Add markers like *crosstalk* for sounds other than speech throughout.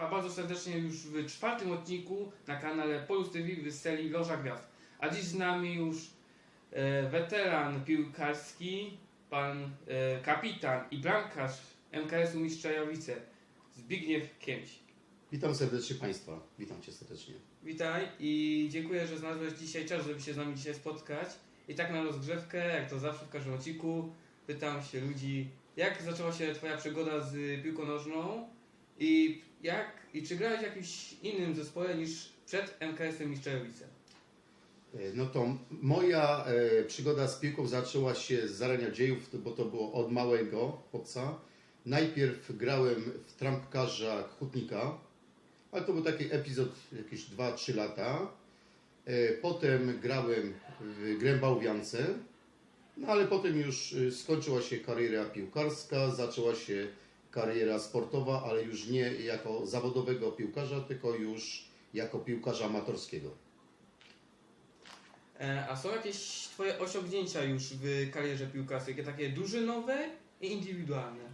Państwa bardzo serdecznie już w czwartym odcinku na kanale Polus TV Wyseli Loża Gwiazd. A dziś z nami już e, weteran piłkarski, pan e, kapitan i bramkarz MKS-u Mistrzejowice, Zbigniew Kiemś. Witam serdecznie Państwa. Witam Cię serdecznie. Witaj i dziękuję, że znalazłeś dzisiaj czas, żeby się z nami dzisiaj spotkać. I tak na rozgrzewkę, jak to zawsze w każdym odcinku, pytam się ludzi, jak zaczęła się Twoja przygoda z piłką nożną i jak i czy grałeś w jakimś innym zespole niż przed MKS-em Mistrzejowice? E, No to moja e, przygoda z piłką zaczęła się z zarania dziejów, bo to było od małego chłopca. Najpierw grałem w trampkarza Hutnika, ale to był taki epizod jakieś 2-3 lata. E, Potem grałem w Grębałwiance, no ale potem już e, skończyła się kariera piłkarska, zaczęła się kariera sportowa, ale już nie jako zawodowego piłkarza, tylko już jako piłkarza amatorskiego. E, A są jakieś Twoje osiągnięcia już w karierze piłkarskiej, takie drużynowe i indywidualne?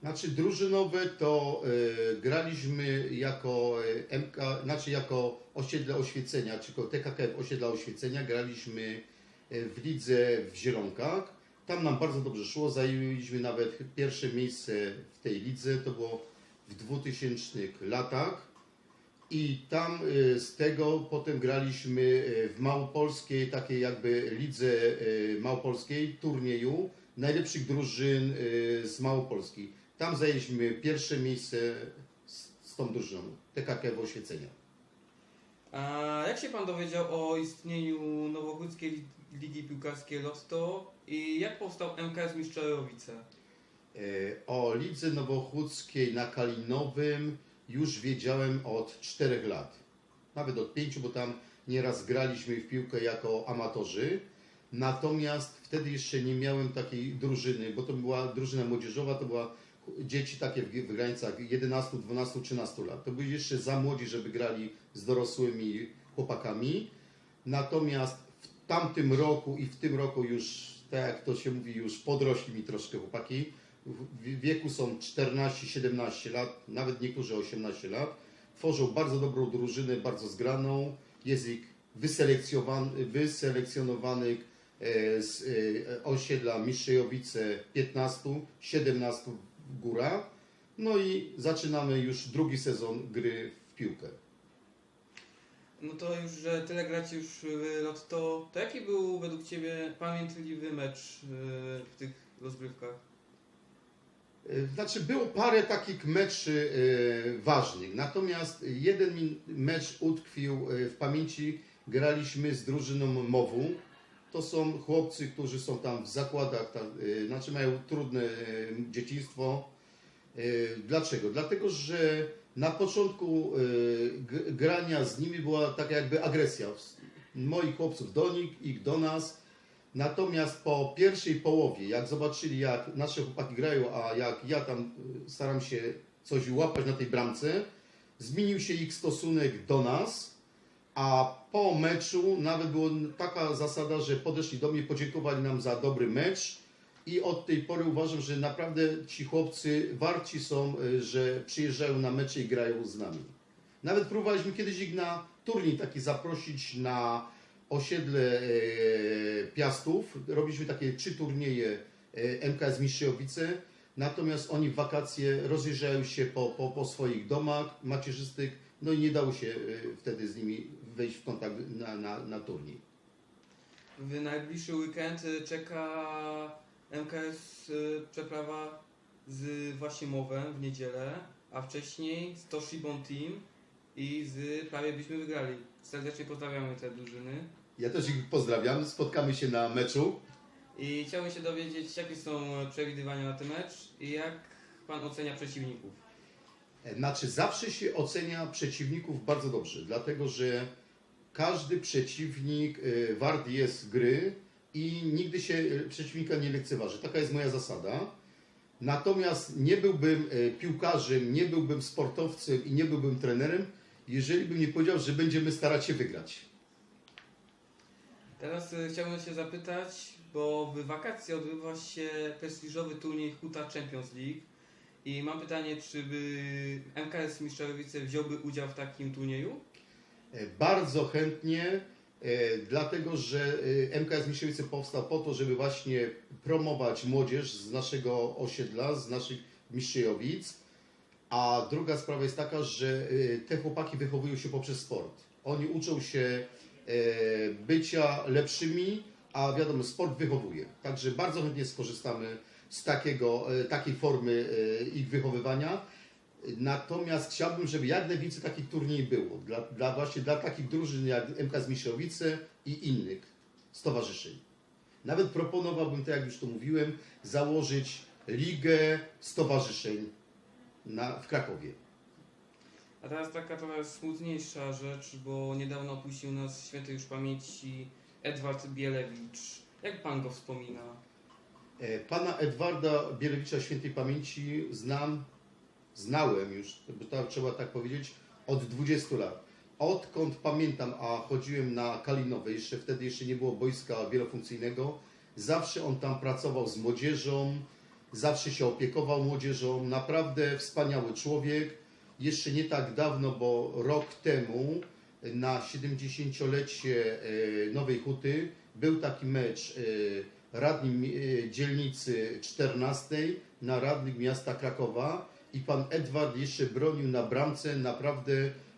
Znaczy drużynowe to e, graliśmy jako e, MK, znaczy jako osiedle oświecenia, czy jako TKKF osiedla oświecenia, graliśmy w lidze w Zielonkach. Tam nam bardzo dobrze szło, zajęliśmy nawet pierwsze miejsce w tej lidze, to było w 2000 latach. I tam e, z tego potem graliśmy e, w Małopolskiej, takiej jakby lidze e, małopolskiej, turnieju najlepszych drużyn z Małopolski. Tam zajęliśmy pierwsze miejsce z, z tą drużyną, TKK w Oświecenia. A jak się Pan dowiedział o istnieniu Nowochódzkiej Ligi Piłkarskiej Lotto i jak powstał MKS Mistrzejowice? E, O lidze nowochódzkiej na Kalinowym już wiedziałem od 4 lat. Nawet od 5, bo tam nieraz graliśmy w piłkę jako amatorzy. Natomiast wtedy jeszcze nie miałem takiej drużyny, bo to była drużyna młodzieżowa, to była dzieci takie w, granicach 11, 12, 13 lat. To byli jeszcze za młodzi, żeby grali z dorosłymi chłopakami. Natomiast tamtym roku i w tym roku już, tak jak to się mówi, już podrośli mi troszkę chłopaki. W wieku są 14-17 lat, nawet niektórzy 18 lat. Tworzą bardzo dobrą drużynę, bardzo zgraną. Jest ich wyselekcjonowany, wyselekcjonowanych e, z e, osiedla Mistrzejowice 15, 17 w góra. No i zaczynamy już drugi sezon gry w piłkę. No to już, że tyle gracie już w Lotto, to jaki był według Ciebie pamiętliwy mecz y, w tych rozgrywkach? E, Znaczy było parę takich meczy ważnych, natomiast jeden mecz utkwił w pamięci. Graliśmy z drużyną MOWU. To są chłopcy, którzy są tam w zakładach, tam, znaczy mają trudne dzieciństwo. Dlaczego? Dlatego, że na początku g- grania z nimi była taka jakby agresja moich chłopców do nich, ich do nas. Natomiast po pierwszej połowie, jak zobaczyli, jak nasze chłopaki grają, a jak ja tam y, staram się coś łapać na tej bramce, zmienił się ich stosunek do nas, a po meczu nawet była taka zasada, że podeszli do mnie, podziękowali nam za dobry mecz i od tej pory uważam, że naprawdę ci chłopcy warci są, y, że przyjeżdżają na mecze i grają z nami. Nawet próbowaliśmy kiedyś ich na turniej taki zaprosić na osiedle e, Piastów. Robiliśmy takie trzy turnieje e, MKS Mistrzejowice. Natomiast oni w wakacje rozjeżdżają się po, po, po swoich domach macierzystych, no i nie dało się e, wtedy z nimi wejść w kontakt na, na, na turniej. W najbliższy weekend czeka MKS y, przeprawa z Własimowem w niedzielę, a wcześniej z Toshibon Team i z prawie byśmy wygrali. Serdecznie pozdrawiamy te drużyny. Ja też ich pozdrawiam, spotkamy się na meczu. I chciałbym się dowiedzieć, jakie są przewidywania na ten mecz i jak Pan ocenia przeciwników. E, Znaczy, zawsze się ocenia przeciwników bardzo dobrze, dlatego że każdy przeciwnik e, wart jest gry i nigdy się e, przeciwnika nie lekceważy. Taka jest moja zasada. Natomiast nie byłbym e, piłkarzem, nie byłbym sportowcem i nie byłbym trenerem, jeżeli bym nie powiedział, że będziemy starać się wygrać. Teraz y, chciałbym się zapytać, bo w wakacje odbywa się prestiżowy turniej Huta Champions League I mam pytanie, czy by MKS Mistrzowice wziąłby udział w takim turnieju? E, Bardzo chętnie, e, dlatego że e, MKS Misiewice powstał po to, żeby właśnie promować młodzież z naszego osiedla, z naszych Mistrzejowic. A druga sprawa jest taka, że e, te chłopaki wychowują się poprzez sport. Oni uczą się e, bycia lepszymi, a wiadomo, sport wychowuje. Także bardzo chętnie skorzystamy z takiego, e, takiej formy e, ich wychowywania. Natomiast chciałbym, żeby jak najwięcej takich turniej było. Dla, dla właśnie dla takich drużyn jak MK Zmiszowice i innych stowarzyszeń. Nawet proponowałbym, tak jak już to mówiłem, założyć ligę stowarzyszeń na, w Krakowie. A teraz taka trochę smutniejsza rzecz, bo niedawno opuścił nas świętej już pamięci Edward Bielewicz. Jak pan go wspomina? E, Pana Edwarda Bielewicza świętej pamięci znam, znałem już, to trzeba tak powiedzieć, od 20 lat. Odkąd pamiętam, a chodziłem na Kalinowe, jeszcze wtedy jeszcze nie było boiska wielofunkcyjnego, zawsze on tam pracował z młodzieżą, zawsze się opiekował młodzieżą, naprawdę wspaniały człowiek. Jeszcze nie tak dawno, bo rok temu na 70-lecie e, Nowej Huty był taki mecz e, radni e, dzielnicy 14 na radnych miasta Krakowa i pan Edward jeszcze bronił na bramce, naprawdę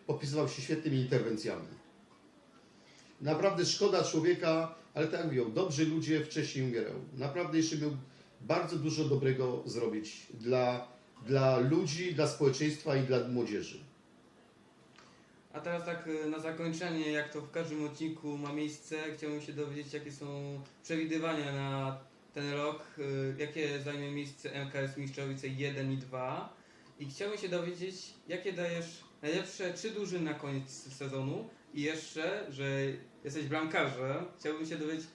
popisywał się świetnymi interwencjami. Naprawdę szkoda człowieka, ale tak jak mówią, dobrzy ludzie wcześniej umierają. Naprawdę jeszcze miał bardzo dużo dobrego zrobić dla, dla ludzi, dla społeczeństwa i dla młodzieży. A teraz tak y, na zakończenie, jak to w każdym odcinku ma miejsce, chciałbym się dowiedzieć, jakie są przewidywania na ten rok, y, jakie zajmie miejsce MKS Mistrzowice 1 i 2 i chciałbym się dowiedzieć, jakie dajesz najlepsze trzy drużyny na koniec sezonu i jeszcze, że jesteś bramkarzem, chciałbym się dowiedzieć,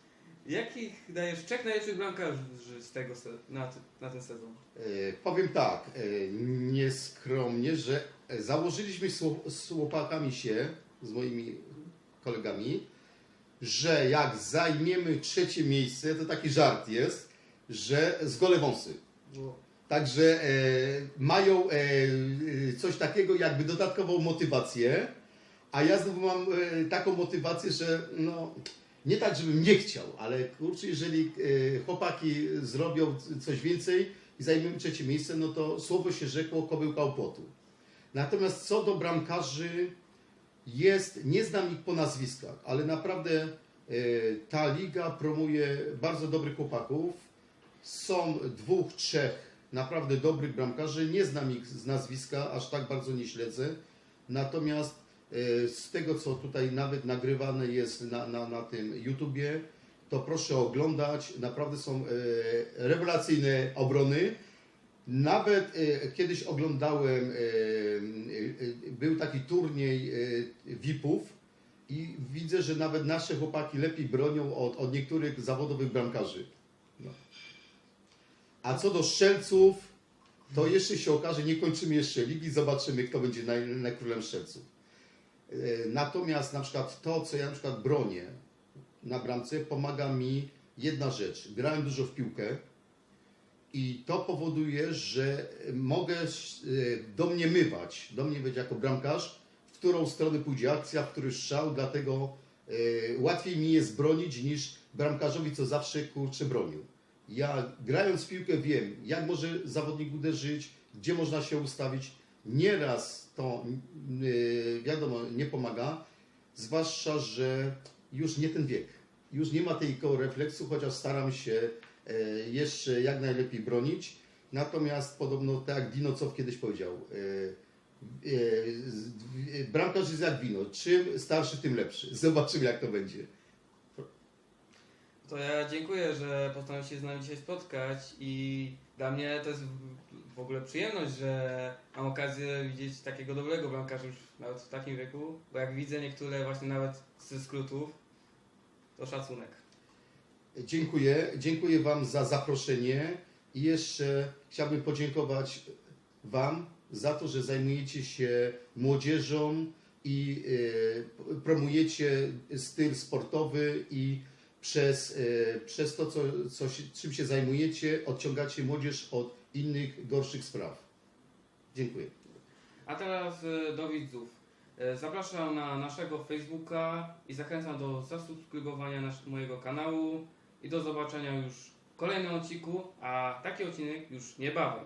jakich dajesz trzech najlepszych bramkarzy z tego na, na ten sezon. E, powiem tak, e, nieskromnie, że założyliśmy z z chłopakami się, z moimi kolegami, że jak zajmiemy trzecie miejsce, to taki żart jest, że z gole wąsy. Także e, mają e, e, coś takiego jakby dodatkową motywację, a ja znowu mam e, taką motywację, że no, nie tak, żebym nie chciał, ale kurczę, jeżeli e, chłopaki zrobią coś więcej i zajmiemy trzecie miejsce, no to słowo się rzekło, kobyłka u płotu. Natomiast co do bramkarzy, jest, nie znam ich po nazwiskach, ale naprawdę e, ta liga promuje bardzo dobrych chłopaków. Są dwóch, trzech naprawdę dobrych bramkarzy. Nie znam ich z nazwiska, aż tak bardzo nie śledzę. Natomiast e, z tego, co tutaj nawet nagrywane jest na, na, na tym YouTubie, to proszę oglądać. Naprawdę są e, rewelacyjne obrony. Nawet e, kiedyś oglądałem, e, e, e, był taki turniej e, VIP-ów i widzę, że nawet nasze chłopaki lepiej bronią od, od niektórych zawodowych bramkarzy. No. A co do strzelców, to jeszcze się okaże, nie kończymy jeszcze ligi, zobaczymy, kto będzie naj, królem strzelców. E, Natomiast na przykład to, co ja na przykład bronię na bramce, pomaga mi jedna rzecz. Grałem dużo w piłkę i to powoduje, że mogę e, domniemywać, domniemywać jako bramkarz, w którą stronę pójdzie akcja, w który strzał, dlatego e, łatwiej mi jest bronić niż bramkarzowi, co zawsze kurczę bronił. Ja grając w piłkę wiem, jak może zawodnik uderzyć, gdzie można się ustawić. Nieraz to yy, wiadomo nie pomaga, zwłaszcza, że już nie ten wiek. Już nie ma tego refleksu, chociaż staram się e, jeszcze jak najlepiej bronić. Natomiast podobno tak jak Dinocow kiedyś powiedział, e, e, e, bramkarz jest jak wino. Czym starszy, tym lepszy. *laughs* Zobaczymy jak to będzie. To ja dziękuję, że postanowił się z nami dzisiaj spotkać i dla mnie to jest w ogóle przyjemność, że mam okazję widzieć takiego dobrego bramkarza już nawet w takim wieku, bo jak widzę niektóre właśnie nawet ze skrótów, to szacunek. Dziękuję. Dziękuję Wam za zaproszenie i jeszcze chciałbym podziękować Wam za to, że zajmujecie się młodzieżą i e, promujecie styl sportowy i przez, e, przez to, co, co czym się zajmujecie, odciągacie młodzież od innych gorszych spraw. Dziękuję. A teraz e, do widzów. Zapraszam na naszego Facebooka i zachęcam do zasubskrybowania mojego kanału i do zobaczenia już w kolejnym odcinku, a taki odcinek już niebawem.